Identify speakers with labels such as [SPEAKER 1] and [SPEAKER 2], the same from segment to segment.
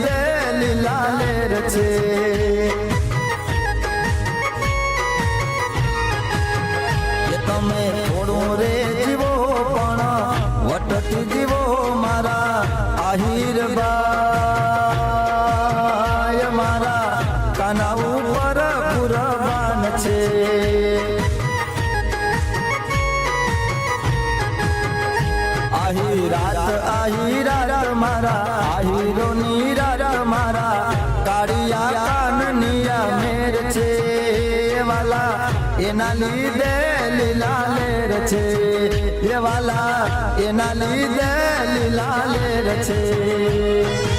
[SPEAKER 1] દિલ લાલે રચે તમે આહીરા મારા આહીરો નીરા મારા કાળિયા કાનનિયા મેર છે વાલા એના લીધે લીલા લેર છે એ વાલા એના લીધે લીલા લેર છે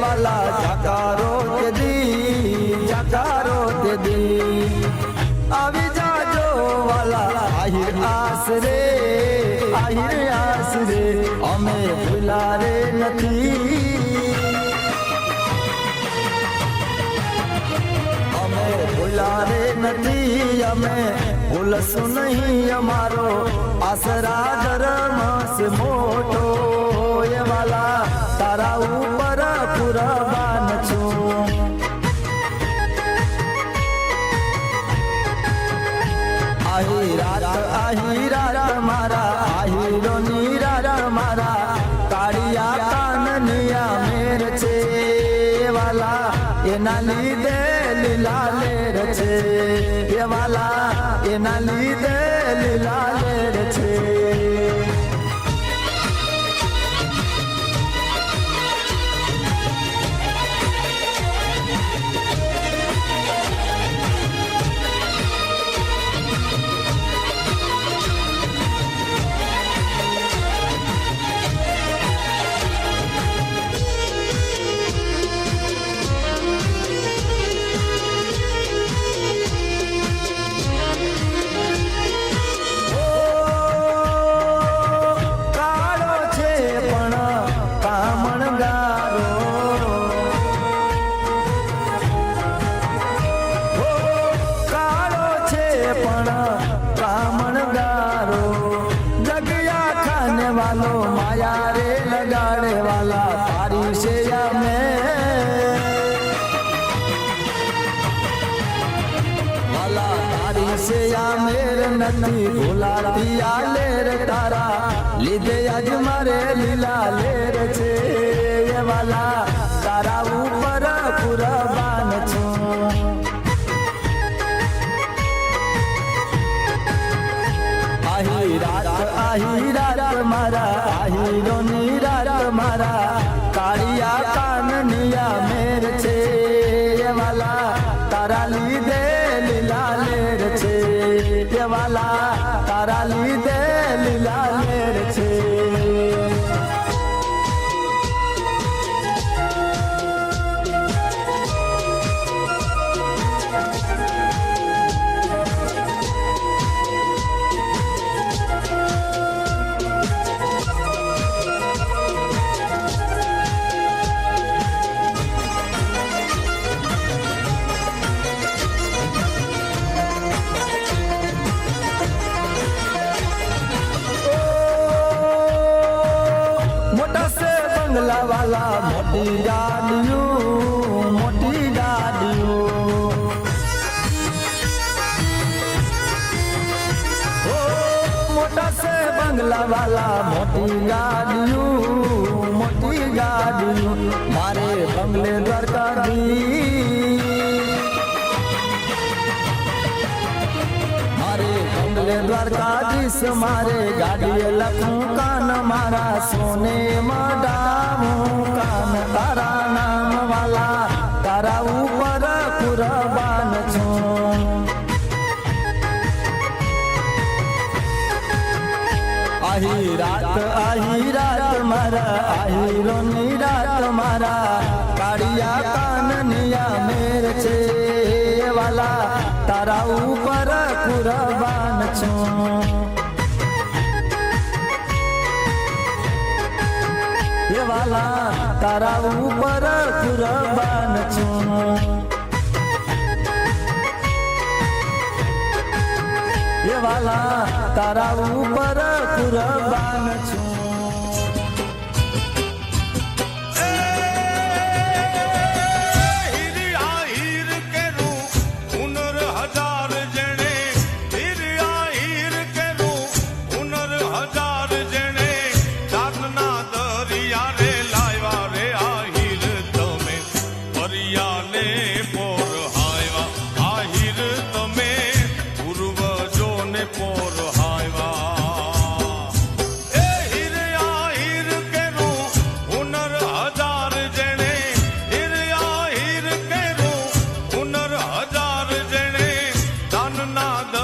[SPEAKER 1] વાલા જકારો તે દી જકારો તે દી. આવી જાજો વાલા, આહિર આસરે અમે ભૂલા રે નથી. ભૂલારે નથી અમે ભૂલશું નહીં અમારો આસરા ધર્મ મોટો એ વાલા તારા ઉપર વાલા એના લીધે લીલા માયા રે લગાડે વાલા તારી છે મેં વાલા તારી છે આ મેર નથી ભૂલાતી આ લેર તારા લીધે આજ મારે લીલા લેર છે વાલા તારા રાત આહી રાત મારા આહીરો નીરા મારા કાળિયા કાનનિયા મેર છે એ વાલા તારા લીધે લીલા લેર છે બંગલા વાલા મોટી ગાડીઓ મોટી ગાડીઓ ઓ મોટા સે બંગલા વાલા મોટી ગાડીઓ મોટી ગાડીઓ મારે બંગલે દ્વારકાધી દ્વારકાધીશ મારે ગાડીએ લખું કાન, મારા સોને મડાવું કાન. તારા નામ વાલા તારા ઉપર કુરબાન છું. આહી રાત આહી રાત મારા, આહી રોની રાત મારા. કાળિયા કાનનિયા મેર છે. વાલા, તારા ઉપર કુરબાન છું. એ વાલા, તારા ઉપર કુરબાન છું. એ વાલા, તારા ઉપર કુરબાન છું.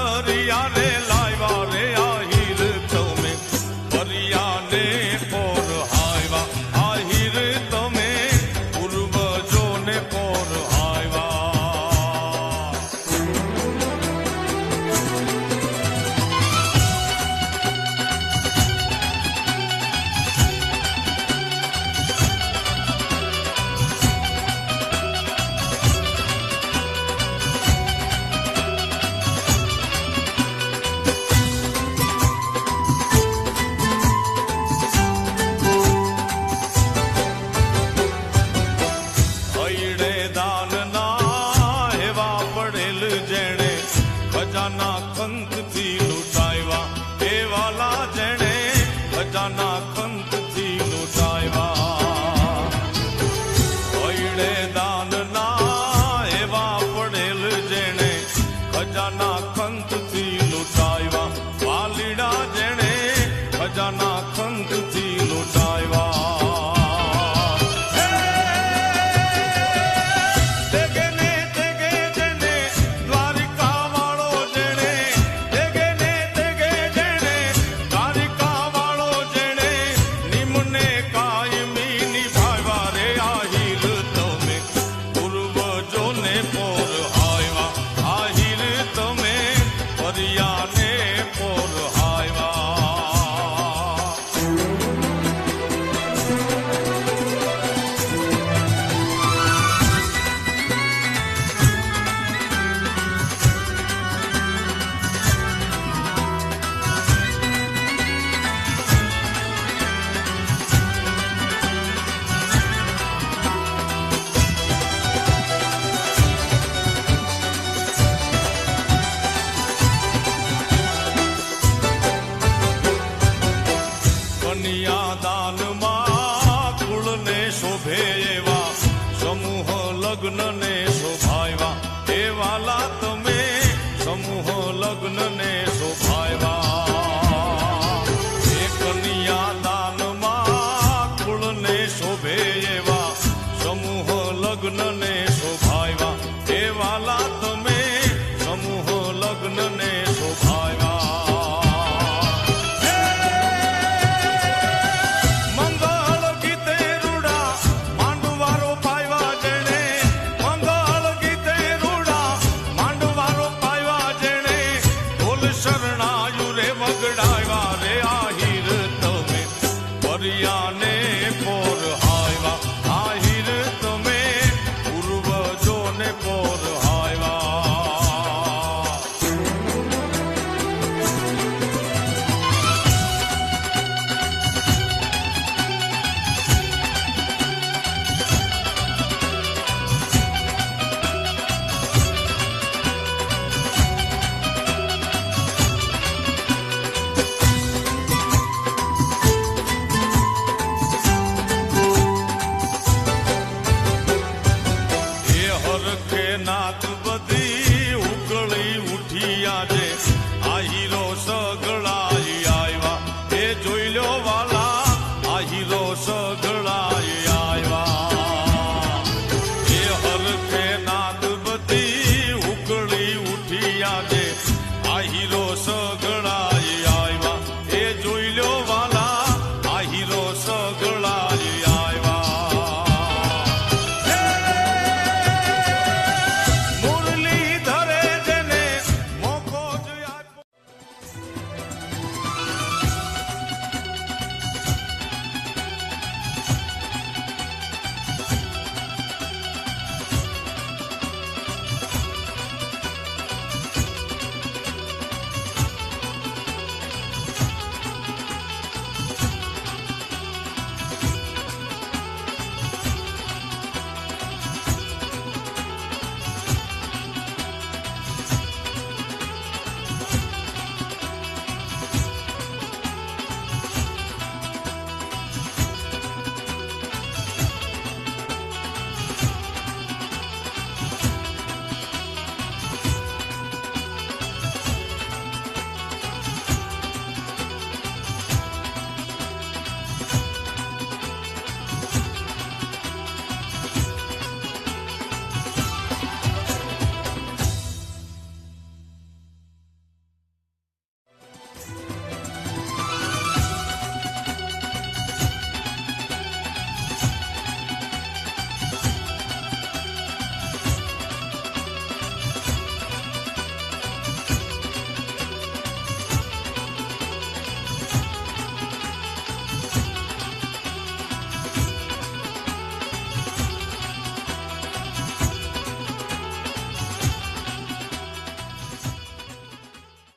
[SPEAKER 2] yare la